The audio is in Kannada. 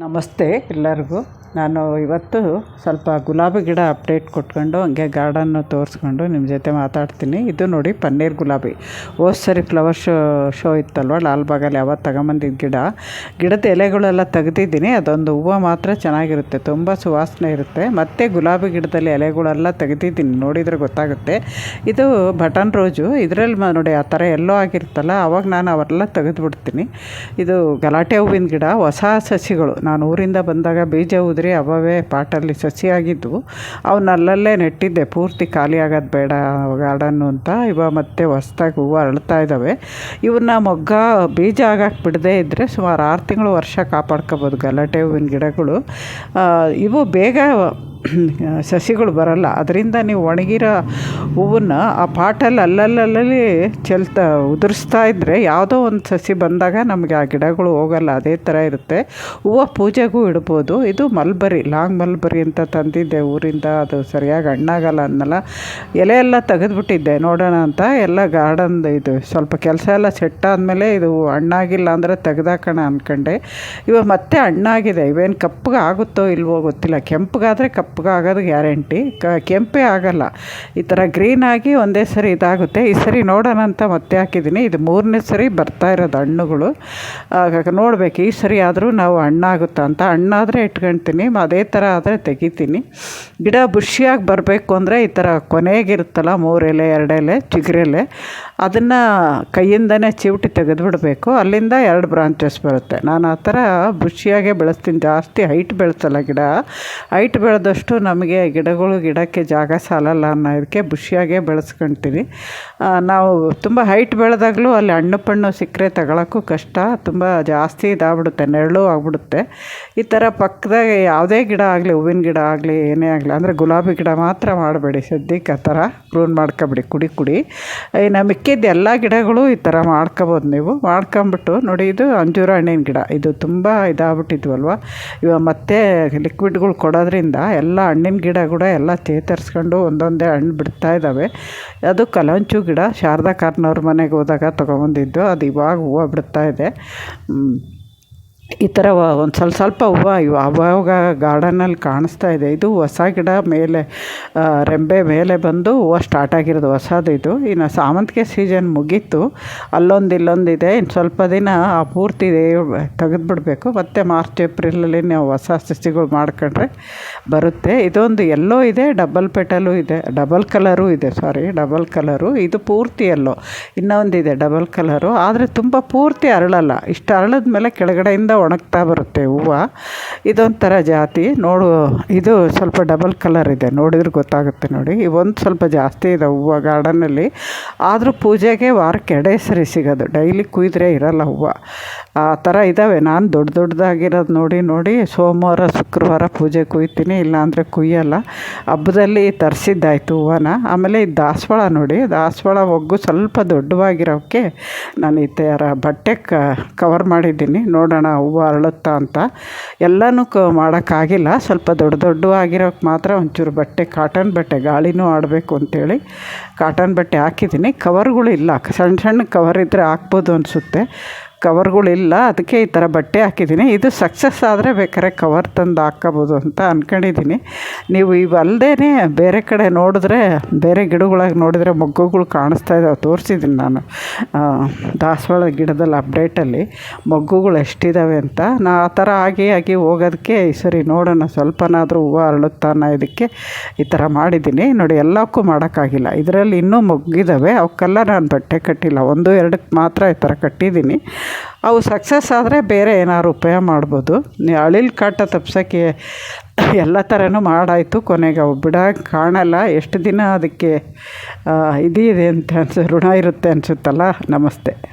ನಮಸ್ತೆ ಎಲ್ಲರಿಗೂ. ನಾನು ಇವತ್ತು ಸ್ವಲ್ಪ ಗುಲಾಬಿ ಗಿಡ ಅಪ್ಡೇಟ್ ಕೊಟ್ಕೊಂಡು ಹಂಗೆ ಗಾರ್ಡನ್ನು ತೋರಿಸ್ಕೊಂಡು ನಿಮ್ಮ ಜೊತೆ ಮಾತಾಡ್ತೀನಿ. ಇದು ನೋಡಿ ಪನ್ನೀರ್ ಗುಲಾಬಿ. ಹೋದ ಸರಿ ಫ್ಲವರ್ ಶೋ ಶೋ ಇತ್ತಲ್ವ? ಲಾಲ್ಬಾಗಲ್ಲಿ ಯಾವತ್ತು ತಗೊಂಬಂದಿದ್ದ ಗಿಡ. ಗಿಡದ ಎಲೆಗಳೆಲ್ಲ ತೆಗೆದಿದ್ದೀನಿ. ಅದೊಂದು ಹೂವು ಮಾತ್ರ ಚೆನ್ನಾಗಿರುತ್ತೆ. ತುಂಬ ಸುವಾಸನೆ ಇರುತ್ತೆ. ಮತ್ತು ಗುಲಾಬಿ ಗಿಡದಲ್ಲಿ ಎಲೆಗಳೆಲ್ಲ ತೆಗೆದಿದ್ದೀನಿ. ನೋಡಿದರೆ ಗೊತ್ತಾಗುತ್ತೆ. ಇದು ಬಟನ್ ರೋಜು. ಇದರಲ್ಲಿ ನೋಡಿ ಆ ಥರ ಎಲ್ಲೋ ಆಗಿರುತ್ತಲ್ಲ, ಅವಾಗ ನಾನು ಅವರೆಲ್ಲ ತೆಗೆದುಬಿಡ್ತೀನಿ. ಇದು ಗಲಾಟೆ ಹೂವಿನ ಗಿಡ. ಹೊಸ ಸಸಿಗಳು. ನಾನು ಊರಿಂದ ಬಂದಾಗ ಬೀಜ ಉದುರಿ ಅವವೇ ಪಾಟಲ್ಲಿ ಸಸಿ ಆಗಿದ್ದವು ಅವನ್ನ ಅಲ್ಲಲ್ಲೇ ನೆಟ್ಟಿದ್ದೆ. ಪೂರ್ತಿ ಖಾಲಿ ಬೇಡ ಗಾರ್ಡನ್ನು ಅಂತ. ಇವ ಮತ್ತೆ ಹೊಸ್ದಾಗಿ ಹೂವು ಅರಳ್ತಾ ಇದ್ದಾವೆ ಇವನ್ನ ಮೊಗ್ಗ ಬೀಜ ಆಗಕ್ಕೆ ಬಿಡದೇ ಇದ್ದರೆ ಸುಮಾರು ಆರು ತಿಂಗಳು ವರ್ಷ ಕಾಪಾಡ್ಕೋಬೋದು ಗಲಾಟೆ ಹೂವಿನ ಗಿಡಗಳು. ಇವು ಬೇಗ ಸಸಿಗಳು ಬರಲ್ಲ. ಅದರಿಂದ ನೀವು ಒಣಗಿರೋ ಹೂವನ್ನ ಆ ಪಾಟಲ್ಲಿ ಅಲ್ಲಲ್ಲಲ್ಲಿ ಚೆಲ್ತಾ ಉದುರಿಸ್ತಾ ಇದ್ದರೆ ಯಾವುದೋ ಒಂದು ಸಸಿ ಬಂದಾಗ ನಮಗೆ ಆ ಗಿಡಗಳು ಹೋಗಲ್ಲ. ಅದೇ ಥರ ಇರುತ್ತೆ. ಹೂವು ಪೂಜೆಗೂ ಇಡ್ಬೋದು. ಇದು ಮಲ್ಬರಿ, ಲಾಂಗ್ ಮಲ್ಬರಿ ಅಂತ ತಂದಿದ್ದೆ ಊರಿಂದ. ಅದು ಸರಿಯಾಗಿ ಹಣ್ಣಾಗಲ್ಲ ಅನ್ನಲ್ಲ ಎಲೆ ಎಲ್ಲ ತೆಗೆದುಬಿಟ್ಟಿದ್ದೆ. ನೋಡೋಣ ಅಂತ ಎಲ್ಲ ಗಾರ್ಡನ್ ಇದು ಸ್ವಲ್ಪ ಕೆಲಸ ಎಲ್ಲ ಸೆಟ್ ಆದಮೇಲೆ ಇದು ಹಣ್ಣಾಗಿಲ್ಲ ಅಂದರೆ ತೆಗೆದಾಕೋಣ ಅಂದ್ಕೊಂಡೆ ಇವಾಗ ಮತ್ತೆ ಹಣ್ಣಾಗಿದೆ. ಇವೇನು ಕಪ್ಪಗೆ ಆಗುತ್ತೋ ಇಲ್ವೋ ಗೊತ್ತಿಲ್ಲ. ಕೆಂಪಗಾದರೆ ಕಪ್ಪಗೆ ಆಗೋದು ಗ್ಯಾರಂಟಿ. ಕ, ಕೆಂಪೇ ಆಗಲ್ಲ. ಈ ಥರ ಆಗಿ ಒಂದೇ ಸರಿ ಇದಾಗುತ್ತೆ. ಈ ಸರಿ ನೋಡೋಣ ಅಂತ ಮತ್ತೆ ಹಾಕಿದ್ದೀನಿ. ಇದು ಮೂರನೇ ಸರಿ ಬರ್ತಾ ಇರೋದು ಹಣ್ಣುಗಳು. ನೋಡಬೇಕು. ಈ ಸರಿ ಆದರೂ ನಾವು ಹಣ್ಣಾಗುತ್ತಾ ಅಂತ. ಹಣ್ಣಾದರೆ ಇಟ್ಕೊಳ್ತೀನಿ ಅದೇ ಥರ ಆದರೆ ತೆಗಿತೀನಿ. ಗಿಡ ಬುಷಿಯಾಗಿ ಬರಬೇಕು ಅಂದರೆ ಈ ಥರ ಕೊನೆಗಿರುತ್ತಲ್ಲ, ಮೂರೆಲೆ, ಎರಡೆಲೆ, ಚಿಗುರೆಲೆ, ಅದನ್ನು ಕೈಯಿಂದನೇ ಚಿವುಟಿ ತೆಗೆದುಬಿಡಬೇಕು. ಅಲ್ಲಿಂದ ಎರಡು ಬ್ರಾಂಚಸ್ ಬರುತ್ತೆ. ನಾನು ಆ ಥರ ಬುಷಿಯಾಗೆ ಬೆಳೆಸ್ತೀನಿ. ಜಾಸ್ತಿ ಹೈಟ್ ಬೆಳೆಸಲ್ಲ ಗಿಡ. ಹೈಟ್ ಬೆಳೆದಷ್ಟು ನಮಗೆ ಗಿಡಗಳು ಗಿಡಕ್ಕೆ ಜಾಗ ಸಾಲಲ್ಲ ಅನ್ನೋದಕ್ಕೆ ಬುಷಿಯಾಗೇ ಬೆಳೆಸ್ಕೊಳ್ತೀವಿ ನಾವು ತುಂಬ ಹೈಟ್ ಬೆಳೆದಾಗಲೂ ಅಲ್ಲಿ ಹಣ್ಣು ಪಣ್ಣು ಸಿಕ್ಕರೆ ತಗೊಳ್ಳೋಕ್ಕೂ ಕಷ್ಟ, ತುಂಬ ಜಾಸ್ತಿ ಇದಾಗ್ಬಿಡುತ್ತೆ, ನೆರಳು ಆಗ್ಬಿಡುತ್ತೆ. ಈ ಥರ ಪಕ್ಕದಾಗ ಯಾವುದೇ ಗಿಡ ಆಗಲಿ, ಹೂವಿನ ಗಿಡ ಆಗಲಿ, ಏನೇ ಆಗಲಿ, ಅಂದರೆ ಗುಲಾಬಿ ಗಿಡ ಮಾತ್ರ ಮಾಡಬೇಡಿ, ಸದ್ಯಕ್ಕೆ ಆ ಥರ ಪ್ರೂನ್ ಮಾಡ್ಕೊಬಿಡಿ, ಕುಡಿ ಕುಡಿ. ಇನ್ನು ಮಿಕ್ಕಿದ್ದು ಎಲ್ಲ ಗಿಡಗಳು ಈ ಥರ ಮಾಡ್ಕೊಬೋದು ನೀವು. ಮಾಡ್ಕೊಂಬಿಟ್ಟು ನೋಡಿ, ಇದು ಅಂಜೂರ ಹಣ್ಣಿನ ಗಿಡ. ಇದು ತುಂಬ ಇದಾಗ್ಬಿಟ್ಟಿದ್ವಲ್ವ? ಇವಾಗ ಮತ್ತೆ ಲಿಕ್ವಿಡ್ಗಳು ಕೊಡೋದ್ರಿಂದ ಎಲ್ಲ ಹಣ್ಣಿನ ಗಿಡ ಕೂಡ ಎಲ್ಲ ಚೇತರಿಸ್ಕೊಂಡು ಒಂದೊಂದೇ ಹಣ್ಣು ಬಿಡ್ತಾ ಇದ್ದಾವೆ ಅದು ಕಲಂಚು ಗಿಡ ಶಾರದಾ ಕಾರ್ನವ್ರ ಮನೆಗೆ ಹೋದಾಗ ತೊಗೊಬಂದಿದ್ದು. ಅದು ಇವಾಗ ಹೂವು ಬಿಡ್ತಾ ಇದೆ. ಈ ಥರ ಒಂದು ಸ್ವಲ್ಪ ಸ್ವಲ್ಪ ಹೂವು ಇವು ಅವಾಗ ಗಾರ್ಡನಲ್ಲಿ ಕಾಣಿಸ್ತಾ ಇದೆ. ಇದು ಹೊಸ ಗಿಡ ಮೇಲೆ ರೆಂಬೆ ಮೇಲೆ ಬಂದು ಹೂವು ಸ್ಟಾರ್ಟ್ ಆಗಿರೋದು. ಹೊಸದು ಇದು. ಇನ್ನು ಸಾವಂತಿಗೆ ಸೀಸನ್ ಮುಗೀತು. ಅಲ್ಲೊಂದು ಇಲ್ಲೊಂದಿದೆ. ಇನ್ನು ಸ್ವಲ್ಪ ದಿನ ಆ ಪೂರ್ತಿ ತೆಗೆದುಬಿಡ್ಬೇಕು ಮತ್ತು ಮಾರ್ಚ್ ಏಪ್ರಿಲಲ್ಲಿ ನಾವು ಹೊಸ ಸಸಿಗಳು ಮಾಡ್ಕೊಂಡ್ರೆ ಬರುತ್ತೆ. ಇದೊಂದು ಎಲ್ಲೋ ಇದೆ ಡಬಲ್ ಪೆಟಲು ಇದೆ. ಡಬಲ್ ಕಲರು ಇದೆ ಸಾರಿ ಡಬಲ್ ಕಲರು ಇದು ಪೂರ್ತಿ ಎಲ್ಲೋ ಇನ್ನೊಂದಿದೆ ಡಬಲ್ ಕಲರು ಆದರೆ ತುಂಬ ಪೂರ್ತಿ ಅರಳಲ್ಲ. ಇಷ್ಟು ಅರಳದ ಮೇಲೆ ಕೆಳಗಡೆಯಿಂದ ಒಣಗ್ತಾ ಬರುತ್ತೆ ಹೂವು. ಇದೊಂಥರ ಜಾತಿ. ನೋಡು, ಇದು ಸ್ವಲ್ಪ ಡಬಲ್ ಕಲರ್ ಇದೆ. ನೋಡಿದ್ರೆ ಗೊತ್ತಾಗುತ್ತೆ ನೋಡಿ. ಒಂದು ಸ್ವಲ್ಪ ಜಾಸ್ತಿ ಇದೆ ಹೂವು ಗಾರ್ಡನಲ್ಲಿ. ಆದರೂ ಪೂಜೆಗೆ ವಾರಕ್ಕೆ ಎಡೆ ಸರಿ ಸಿಗೋದು. ಡೈಲಿ ಕುಯ್ದರೆ ಇರಲ್ಲ ಹೂವು. ಆ ಥರ ಇದ್ದಾವೆ ನಾನು ದೊಡ್ಡ ದೊಡ್ಡದಾಗಿರೋದು ನೋಡಿ ನೋಡಿ. ಸೋಮವಾರ, ಶುಕ್ರವಾರ ಪೂಜೆ ಕುಯ್ತೀನಿ. ಇಲ್ಲಾಂದರೆ ಕುಯ್ಯಲ್ಲ. ಹಬ್ಬದಲ್ಲಿ ತರಿಸಿದ್ದಾಯ್ತು ಹೂವನ. ಆಮೇಲೆ ಈ ದಾಸವಾಳ ನೋಡಿ. ದಾಸವಾಳ ಒಗ್ಗು ಸ್ವಲ್ಪ ದೊಡ್ಡವಾಗಿರೋಕ್ಕೆ ನಾನು ಈ ಥರ ಬಟ್ಟೆ ಕವರ್ ಮಾಡಿದ್ದೀನಿ. ನೋಡೋಣ ಅರಳುತ್ತಾ ಅಂತ ಎಲ್ಲನೂ ಕ ಮಾಡೋಕ್ಕಾಗಿಲ್ಲ. ಸ್ವಲ್ಪ ದೊಡ್ಡ ದೊಡ್ಡ ಆಗಿರೋಕ್ಕೆ ಮಾತ್ರ ಒಂಚೂರು ಬಟ್ಟೆ ಕಾಟನ್ ಬಟ್ಟೆ ಗಾಳಿನೂ ಆಡಬೇಕು ಅಂತೇಳಿ ಕಾಟನ್ ಬಟ್ಟೆ ಹಾಕಿದ್ದೀನಿ. ಕವರ್ಗಳು ಇಲ್ಲ. ಸಣ್ಣ ಸಣ್ಣ ಕವರ್ ಇದ್ದರೆ ಹಾಕ್ಬೋದು ಅನಿಸುತ್ತೆ. ಕವರ್ಗಳಿಲ್ಲ, ಅದಕ್ಕೆ ಈ ಥರ ಬಟ್ಟೆ ಹಾಕಿದ್ದೀನಿ. ಇದು ಸಕ್ಸಸ್ ಆದರೆ ಬೇಕಾದ್ರೆ ಕವರ್ ತಂದು ಹಾಕ್ಕೋಬೋದು ಅಂತ ಅಂದ್ಕೊಂಡಿದ್ದೀನಿ ನೀವು ಇವಲ್ಲದೇ ಬೇರೆ ಕಡೆ ನೋಡಿದ್ರೆ, ಬೇರೆ ಗಿಡಗಳಾಗಿ ನೋಡಿದರೆ ಮೊಗ್ಗುಗಳು ಕಾಣಿಸ್ತಾ ಇದ್ದಾವೆ ತೋರಿಸಿದ್ದೀನಿ ನಾನು ದಾಸವಾಳ ಗಿಡದಲ್ಲಿ ಅಪ್ಡೇಟಲ್ಲಿ ಮೊಗ್ಗುಗಳು ಎಷ್ಟಿದ್ದಾವೆ ಅಂತ. ನಾ ಆ ಥರ ಆಗಿ ಆಗಿ ಹೋಗೋದಕ್ಕೆ ಸರಿ ನೋಡೋಣ. ಸ್ವಲ್ಪನಾದರೂ ಹೂವು ಅರಳುತ್ತಾನ ಅನ್ನೋದಕ್ಕೆ ಈ ಥರ ಮಾಡಿದ್ದೀನಿ. ನೋಡಿ, ಎಲ್ಲಕ್ಕೂ ಮಾಡೋಕ್ಕಾಗಿಲ್ಲ. ಇದರಲ್ಲಿ ಇನ್ನೂ ಮೊಗ್ಗಿದ್ದಾವೆ ಅವಕ್ಕೆಲ್ಲ ನಾನು ಬಟ್ಟೆ ಕಟ್ಟಿಲ್ಲ. ಒಂದು, ಎರಡಕ್ಕೆ ಮಾತ್ರ ಈ ಥರ ಕಟ್ಟಿದ್ದೀನಿ. ಅವು ಸಕ್ಸಸ್ ಆದರೆ ಬೇರೆ ಏನಾದ್ರು ಉಪಯೋಗ ಮಾಡ್ಬೋದು. ಅಳಿಲ್ ಕಾಟ ತಪ್ಸೋಕ್ಕೆ ಎಲ್ಲ ಥರನೂ ಮಾಡಾಯಿತು ಕೊನೆಗೆ, ಅವು ಬಿಡೋಕ್ಕೆ ಕಾಣಲ್ಲ. ಎಷ್ಟು ದಿನ ಅದಕ್ಕೆ ಇದಿದೆ ಅಂತ ಅನ್ಸ, ಋಣ ಇರುತ್ತೆ ಅನಿಸುತ್ತಲ್ಲ. ನಮಸ್ತೆ.